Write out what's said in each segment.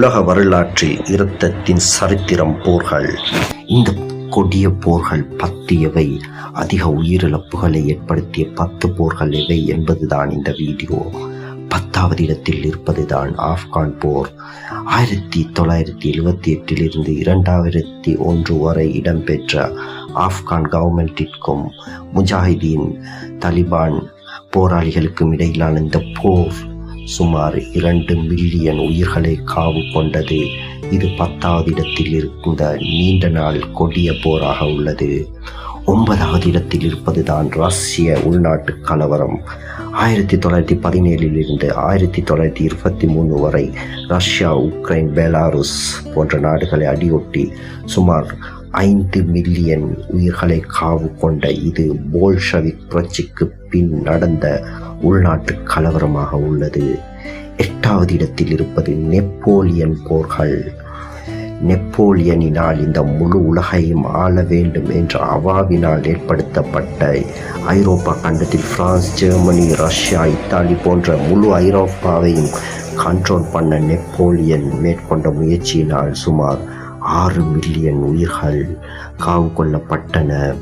உலக வரலாற்றில் இரத்தத்தின் சரித்திரம் போர்கள். இந்த கொடிய போர்கள் பத்து எவை அதிக உயிரிழப்புகளை ஏற்படுத்திய பத்து போர்கள் எவை என்பதுதான் இந்த வீடியோ. பத்தாவது இடத்தில் இருப்பதுதான் ஆப்கான் போர். ஆயிரத்தி தொள்ளாயிரத்தி எழுபத்தி எட்டிலிருந்து இரண்டாயிரத்தி ஒன்று வரை இடம்பெற்ற ஆப்கான் கவர்மெண்டிற்கும் முஜாஹிதீன் தலிபான் போராளிகளுக்கும் இடையிலான இந்த போர் சுமார் இரண்டு மில்லியன் உயிர்களை காவு கொண்டது. இது பத்தாவது இடத்தில் இருந்த நீண்ட நாள் கொடிய போராக உள்ளது. ஒன்பதாவது இடத்தில் இருப்பதுதான் ரஷ்ய உள்நாட்டு கலவரம். ஆயிரத்தி தொள்ளாயிரத்தி பதினேழில் இருந்து ஆயிரத்தி தொள்ளாயிரத்தி இருபத்தி மூணு வரை ரஷ்யா உக்ரைன் பெலாருஸ் போன்ற நாடுகளை அடியொட்டி சுமார் ஐந்து மில்லியன் உயிர்களை காவு கொண்ட இது போல்ஷவிக் புரட்சிக்கு பின் நடந்த உள்நாட்டு கலவரமாக உள்ளது. எட்டாவது இடத்தில் இருப்பது நெப்போலியன் போர்கள். நெப்போலியனினால் இந்த முழு உலகையும் ஆள வேண்டும் என்ற அவாவினால் ஏற்படுத்தப்பட்ட ஐரோப்பா கண்டத்தில் பிரான்ஸ் ஜெர்மனி ரஷ்யா இத்தாலி போன்ற முழு ஐரோப்பாவையும் கண்ட்ரோல் பண்ண நெப்போலியன் மேற்கொண்ட முயற்சியினால் சுமார் ஆறு மில்லியன் உயிர்கள் காவு கொள்ளப்பட்டன.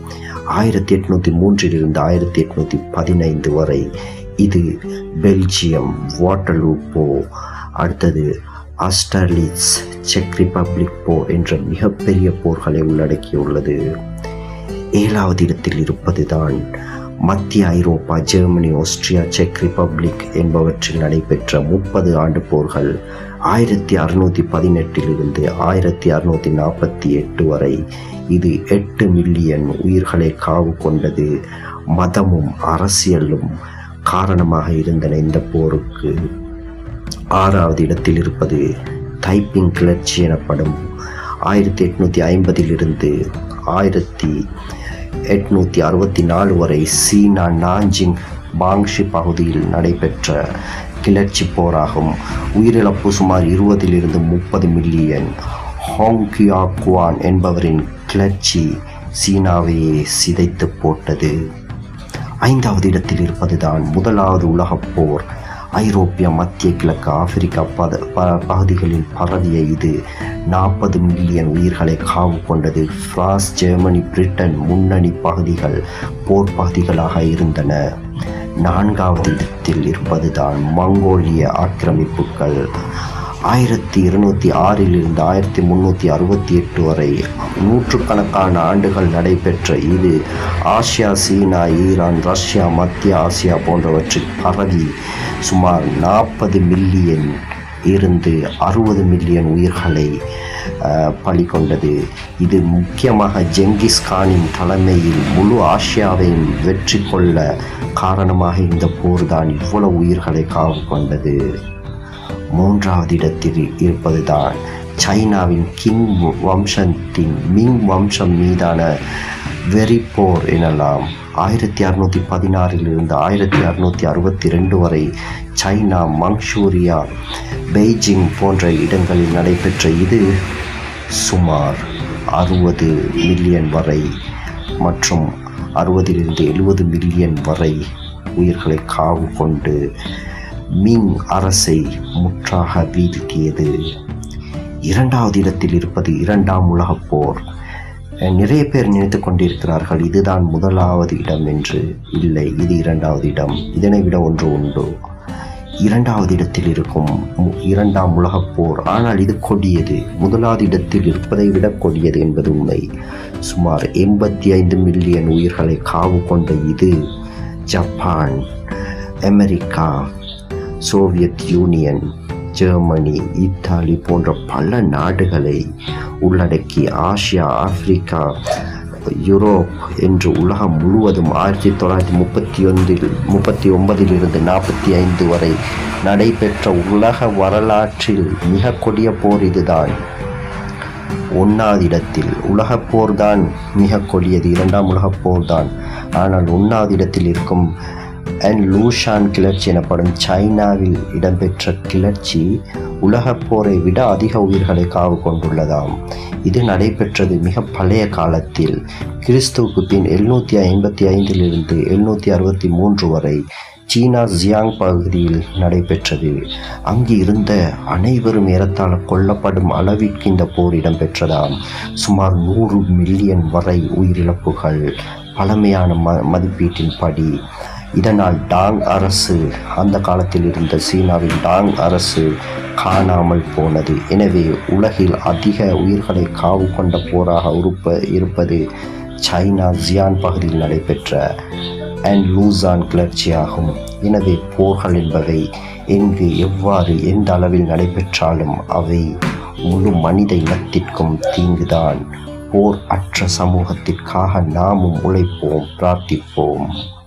ஆயிரத்தி எட்நூற்றி மூன்றிலிருந்து ஆயிரத்தி எட்நூற்றி பதினைந்து வரை இது பெல்ஜியம் வாட்டர்லூ போ அடுத்தது ஆஸ்டர்லிட்ஸ் செக் ரிப்பப்ளிக் போ என்ற மிகப்பெரிய போர்களை உள்ளடக்கியுள்ளது. ஏழாவது இடத்தில் இருப்பதுதான் மத்திய ஐரோப்பா ஜெர்மனி ஆஸ்திரியா செக் ரிப்பப்ளிக் என்பவற்றில் நடைபெற்ற முப்பது ஆண்டு போர்கள். ஆயிரத்தி அறுநூற்றி பதினெட்டிலிருந்து ஆயிரத்தி அறுநூற்றி நாற்பத்தி எட்டு வரை இது எட்டு மில்லியன் உயிர்களை காவு கொண்டது மதமும் அரசியலும் காரணமாக இருந்தன இந்த போருக்கு. ஆறாவது இடத்தில் இருப்பது தைப்பிங் கிளர்ச்சி எனப்படும். ஆயிரத்தி எட்நூற்றி ஐம்பதிலிருந்து ஆயிரத்தி எட்நூற்றி அறுபத்தி நாலு வரை சீனா நாஞ்சிங் பாங்ஷி பகுதியில் நடைபெற்ற கிளர்ச்சி போராகும். உயிரிழப்பு சுமார் இருபதிலிருந்து முப்பது மில்லியன். ஹாங்கியா குவான் என்பவரின் கிளர்ச்சி சீனாவையே சிதைத்து போட்டது. ஐந்தாவது இடத்தில் இருப்பதுதான் முதலாவது உலகப் போர். ஐரோப்பிய மத்திய கிழக்கு ஆப்பிரிக்கா பத ப பகுதிகளில் பரவிய இது நாற்பது மில்லியன் உயிர்களை காவு கொண்டது. பிரான்ஸ் ஜெர்மனி பிரிட்டன் முன்னணி பகுதிகள் போர் பகுதிகளாக இருந்தன. நான்காவது இடத்தில் இருப்பதுதான் மங்கோலிய ஆக்கிரமிப்புகள். ஆயிரத்தி இருநூற்றி ஆறிலிருந்து ஆயிரத்தி முந்நூற்றி அறுபத்தி எட்டு வரை நூற்றுக்கணக்கான ஆண்டுகள் நடைபெற்ற இது ஆசியா சீனா ஈரான் ரஷ்யா மத்திய ஆசியா போன்றவற்றில் பரவி சுமார் நாற்பது மில்லியன் இருந்து அறுபது மில்லியன் உயிர்களை பலி கொண்டது. இது முக்கியமாக ஜெங்கிஸ் கானின் தலைமையில் முழு ஆசியாவையும் வெற்றி கொள்ள காரணமாக இந்த போர்தான் இவ்வளவு உயிர்களை காவல் கொண்டது. மூன்றாவது இடத்தில் இருப்பதுதான் சைனாவின் கிங் வம்சத்தின் மிங் வம்சம் மீதான வெறிப்போர் எனலாம். ஆயிரத்தி அறுநூற்றி பதினாறிலிருந்து ஆயிரத்தி அறுநூற்றி அறுபத்தி ரெண்டு வரை சைனா மங்ஷூரியா பெய்ஜிங் போன்ற இடங்களில் நடைபெற்ற இது சுமார் அறுபது மில்லியன் வரை மற்றும் அறுபதிலிருந்து எழுபது மில்லியன் வரை உயிர்களை காவு கொண்டு மிங் அரசை முற்றாக வீழ்த்தியது இரண்டாவது இடத்தில் இருப்பது இரண்டாம் உலகப் போர். நிறைய பேர் நினைத்து கொண்டிருக்கிறார்கள் இதுதான் முதலாவது இடம் என்று. இல்லை இது இரண்டாவது இடம். இதனை விட ஒன்று உண்டு. இரண்டாவது இடத்தில் இருக்கும் இரண்டாம் உலகப் போர். ஆனால் இது கொடியது. முதலாவது இடத்தில் இருப்பதை விட கொடியது என்பது உண்மை. சுமார் எண்பத்தி ஐந்து மில்லியன் உயிர்களை காவு கொண்ட இது Japan America Soviet Union Germany Italy போன்ற பல நாடுகளை உள்ளடக்கி ஆசியா ஆப்பிரிக்கா யூரோப் என்று உலகம் முழுவதும் ஆயிரத்தி தொள்ளாயிரத்தி முப்பத்தி ஒன்றில் முப்பத்தி ஒன்பதிலிருந்து நாற்பத்தி ஐந்து வரை நடைபெற்ற உலக வரலாற்றில் மிக கொடிய போர் இதுதான். ஒன்றாவது இடத்தில் உலகப் போர்தான் மிக கொடியது இரண்டாம் உலகப் போர்தான். ஆனால் ஒன்றாவது இடத்தில் இருக்கும் அண்ட் லூஷான் கிளர்ச்சி எனப்படும் சைனாவில் இடம்பெற்ற கிளர்ச்சி உலகப் போரை விட அதிக உயிர்களை காவு கொண்டுள்ளதாம். இது நடைபெற்றது மிக பழைய காலத்தில். கிறிஸ்துவுக்கு பின் எழுநூற்றி ஐம்பத்தி ஐந்திலிருந்து எழுநூற்றி அறுபத்தி மூன்று வரை சீனா ஜியாங் பகுதியில் நடைபெற்றது. அங்கு இருந்த அனைவரும் ஏறத்தாழ கொல்லப்படும் அளவிற்கு இந்த போர் இடம்பெற்றதாம். சுமார் நூறு மில்லியன் வரை உயிரிழப்புகள் பழமையான ம மதிப்பீட்டின்படி இதனால் டாங் அரசு அந்த காலத்தில் இருந்த சீனாவின் டாங் அரசு காணாமல் போனது. எனவே உலகில் அதிக உயிர்களை காவு கொண்ட போராக உருப்ப இருப்பது சைனா ஜியான் பகுதியில் நடைபெற்ற அண்ட் லூசான் கிளர்ச்சியாகும். எனவே போர்கள் என்பவை எங்கு எவ்வாறு எந்த அளவில் நடைபெற்றாலும் அவை முழு மனித இனத்திற்கும் தீங்குதான். போர் அற்ற சமூகத்திற்காக நாமும் உழைப்போம் பிரார்த்திப்போம்.